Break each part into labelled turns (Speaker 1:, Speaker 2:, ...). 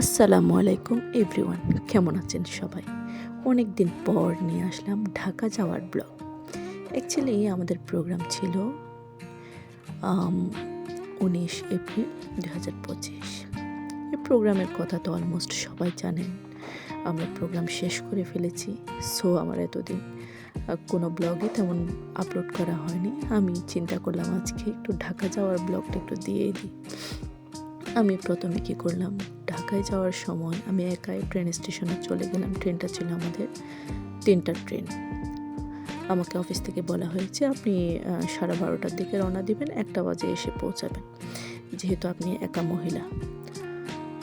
Speaker 1: আসসালামু আলাইকুম এভরিওয়ান, কেমন আছেন সবাই? অনেক দিন পর নিয়ে আসলাম ঢাকা যাওয়ার ব্লগ। অ্যাকচুয়ালি আমাদের প্রোগ্রাম ছিল উনিশ এপ্রিল দু হাজার পঁচিশ। এই প্রোগ্রামের কথা তো অলমোস্ট সবাই জানেন। আমরা প্রোগ্রাম শেষ করে ফেলেছি সো আমার এতদিন কোনো ব্লগে তেমন আপলোড করা হয়নি। আমি চিন্তা করলাম আজকে একটু ঢাকা যাওয়ার ব্লগটা একটু দিয়েই দিই। আমি প্রথমে কি করলাম? ঢাকায় যাওয়ার সময় আমি একাই ট্রেন স্টেশনে চলে গেলাম। ট্রেনটা ছিল আমাদের তিনটা ট্রেন আমাকে অফিস থেকে বলা হয়েছে, আপনি সাড়ে বারোটার দিকে রওনা দিবেন, একটা বাজে এসে পৌঁছাবেন। যেহেতু আপনি একা মহিলা।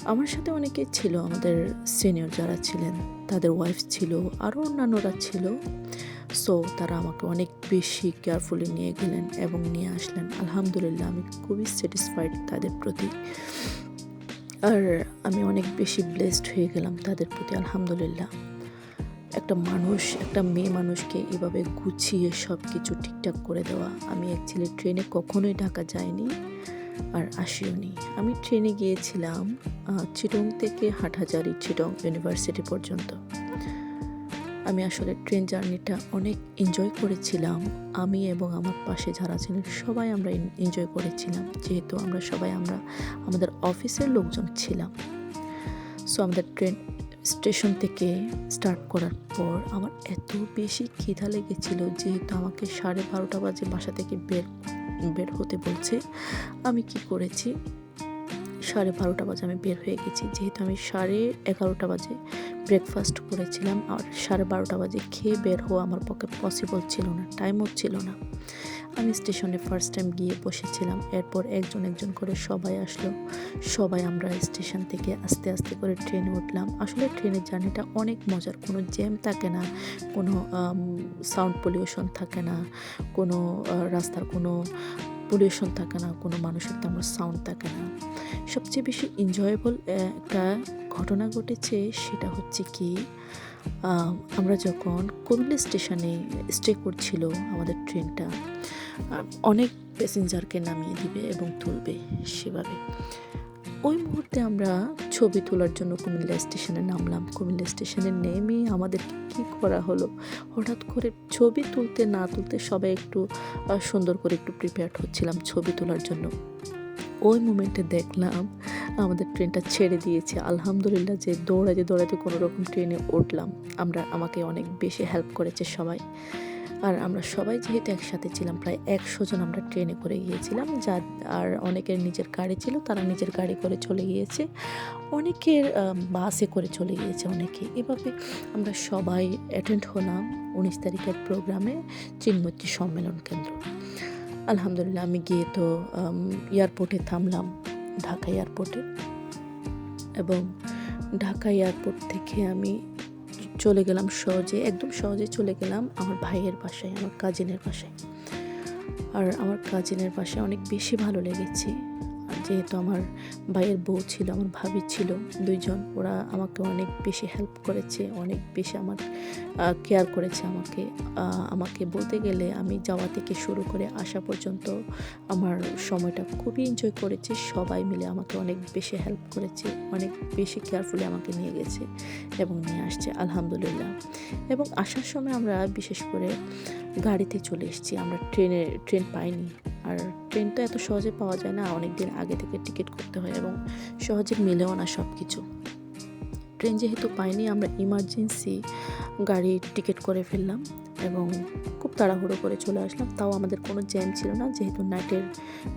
Speaker 1: আমার সাথে অনেকেই ছিল, আমাদের সিনিয়র যারা ছিলেন, তাদের ওয়াইফ ছিল আরও অন্যান্যরা ছিল। সো তারা আমাকে অনেক বেশি কেয়ারফুলি নিয়ে গেলেন এবং নিয়ে আসলেন। আলহামদুলিল্লাহ, আমি খুবই স্যাটিসফাইড তাদের প্রতি। আর আমি অনেক বেশি ব্লেসড হয়ে গেলাম তাদের প্রতি, আলহামদুলিল্লাহ। একটা মানুষ, একটা মেয়ে মানুষকে এভাবে গুছিয়ে সব কিছু ঠিকঠাক করে দেওয়া, আমি অ্যাকচুয়ালি ট্রেনে কখনোই ঢাকা যাইনি আর আসিও নি আমি ট্রেনে গিয়েছিলাম চিটং থেকে হাটহাজারি চিটং ইউনিভার্সিটি পর্যন্ত। আমি আসলে ট্রেন জার্নিটা অনেক এনজয় করেছিলাম। আমি এবং আমার পাশে যারা ছিলেন, সবাই আমরা এনজয় করেছিলাম। যেহেতু আমরা সবাই আমরা আমাদের অফিসের লোকজন ছিলাম। সো আমাদের ট্রেন স্টেশন থেকে স্টার্ট করার পর আমার এত বেশি খিদা লেগেছিল যেহেতু আমাকে সাড়ে বারোটা বাজে বাসা থেকে বের বের হতে বলছে। আমি কি করেছি? সাড়ে বারোটা বাজে আমি বের হয়ে গেছি। যেহেতু আমি সাড়ে এগারোটা বাজে ব্রেকফাস্ট করেছিলাম আর সাড়ে বারোটা বাজে খেয়ে বের হওয়া আমার পক্ষে পসিবল ছিল না টাইমও ছিল না। আমি স্টেশনে ফার্স্ট টাইম গিয়ে বসেছিলাম, এরপর একজন একজন করে সবাই আসলো। সবাই আমরা স্টেশন থেকে আস্তে আস্তে করে ট্রেনে উঠলাম। আসলে ট্রেনের জার্নিটা অনেক মজার, কোনো জ্যাম থাকে না, কোনো সাউন্ড পলিউশন থাকে না, কোনো রাস্তার কোনো পলিউশন থাকে না, কোনো মানুষের তেমন সাউন্ড থাকে না। সবচেয়ে বেশি এনজয়েবল একটা ঘটনা ঘটেছে, সেটা হচ্ছে কি আমরা যখন কুমিল্লা স্টেশনে স্টে করছিল আমাদের ট্রেনটা অনেক প্যাসেঞ্জারকে নামিয়ে দিবে এবং তুলবে সেভাবে। ওই মুহূর্তে আমরা ছবি তোলার জন্য কুমিল্লা স্টেশনে নামলাম। কুমিল্লা স্টেশনে নেমে আমাদের কি করা হলো? হঠাৎ করে ছবি তুলতে না তুলতে সবাই একটু সুন্দর করে একটু প্রিপেয়ার্ড হচ্ছিলাম ছবি তোলার জন্য। ওই মোমেন্টে দেখলাম আমাদের ট্রেনটা ছেড়ে দিয়েছে। আলহামদুলিল্লাহ যে দৌড়াতে দৌড়াতে কোনো রকম ট্রেনে উঠলাম। আমরা, আমাকে অনেক বেশি হেল্প করেছে সবাই। আর আমরা সবাই যেহেতু একসাথে ছিলাম, প্রায় একশো জন আমরা ট্রেনে করে গিয়েছিলাম। যা, আর অনেকের নিজের গাড়ি ছিল, তারা নিজের গাড়ি করে চলে গিয়েছে। অনেকের বাসে করে চলে গিয়েছে অনেকে। এভাবে আমরা সবাই অ্যাটেন্ড হলাম। উনিশ তারিখের প্রোগ্রামে চিনমৈত্রী সম্মেলন কেন্দ্র। আলহামদুলিল্লাহ আমি গিয়ে তো এয়ারপোর্টে থামলাম, ঢাকা এয়ারপোর্টে এবং ঢাকা এয়ারপোর্ট থেকে আমি চলে গেলাম সহজে, একদম সহজে চলে গেলাম আমার ভাইয়ের বাসায়, আমার কাজিনের বাসায়। আর আমার কাজিনের বাসায় অনেক বেশি ভালো লেগেছে। যেহেতু আমার ভাইয়ের বউ ছিল, আমার ভাবি ছিল দুইজন, ওরা আমাকে অনেক বেশি হেল্প করেছে, অনেক বেশি আমার কেয়ার করেছে আমাকে। আমাকে বলতে গেলে আমি যাওয়া থেকে শুরু করে আসা পর্যন্ত আমার সময়টা খুবই এনজয় করেছি। সবাই মিলে আমাকে অনেক বেশি হেল্প করেছে, অনেক বেশি কেয়ারফুলি আমাকে নিয়ে গেছে এবং নিয়ে আসছে, আলহামদুলিল্লাহ। এবং আসার সময় আমরা বিশেষ করে গাড়িতে চলে এসেছি, আমরা ট্রেনে, ট্রেন পাইনি। আর ট্রেন তো এত সহজে পাওয়া যায় না অনেক দিন আগে থেকে টিকিট করতে হয় এবং সহজে মিলেও না সব কিছু ট্রেন যেহেতু পাইনি, আমরা ইমার্জেন্সি গাড়ির টিকিট করে ফেললাম এবং খুব তাড়াহুড়ো করে চলে আসলাম। তাও আমাদের কোনো জ্যাম ছিল না, যেহেতু নাইটের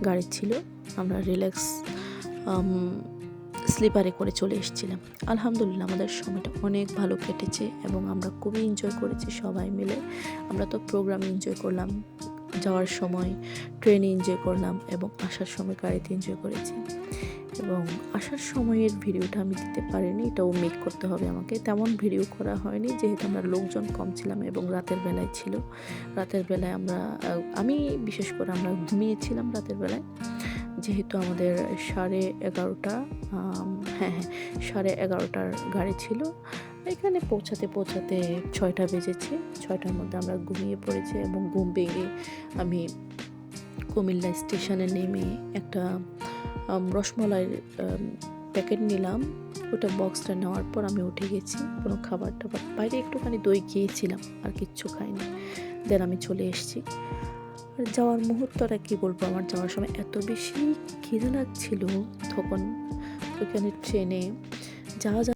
Speaker 1: গাড়ি ছিল, আমরা রিল্যাক্স স্লিপারে করে চলে এসেছিলাম। আলহামদুলিল্লাহ, আমাদের সময়টা অনেক ভালো কেটেছে এবং আমরা খুবই এনজয় করেছি সবাই মিলে। আমরা তো প্রোগ্রাম এনজয় করলাম। যাওয়ার সময় ট্রেনে এনজয় করলাম এবং আসার সময় গাড়িতে এনজয় করেছি। এবং আসার সময়ের ভিডিওটা আমি দিতে পারিনি, এটাও মেক করতে হবে আমাকে। তেমন ভিডিও করা হয়নি, যেহেতু আমরা লোকজন কম ছিলাম এবং রাতের বেলায় ছিল। রাতের বেলায় আমরা আমি বিশেষ করে আমরা ঘুমিয়েছিলাম রাতের বেলায়। যেহেতু আমাদের সাড়ে এগারোটা হ্যাঁ হ্যাঁ সাড়ে এগারোটার গাড়ি ছিল। এখানে পৌঁছাতে পৌঁছাতে ছয়টা বেজেছে। ছয়টার মধ্যে আমরা ঘুমিয়ে পড়েছি এবং ঘুম ভেঙে আমি কুমিল্লা স্টেশনে নেমে একটা রসমলাইয়ের প্যাকেট নিলাম। ওটা বক্সটা নেওয়ার পর আমি উঠে গেছি। কোনো খাবার টাবার, বাইরে একটুখানি দই খেয়েছিলাম, আর কিচ্ছু খাইনি। দেন আমি চলে এসেছি। আর যাওয়ার মুহূর্তটা কী বলব আমার? যাওয়ার সময় এত বেশি খিদে লাগছিল তখন। ওইখানে ট্রেনে যা যা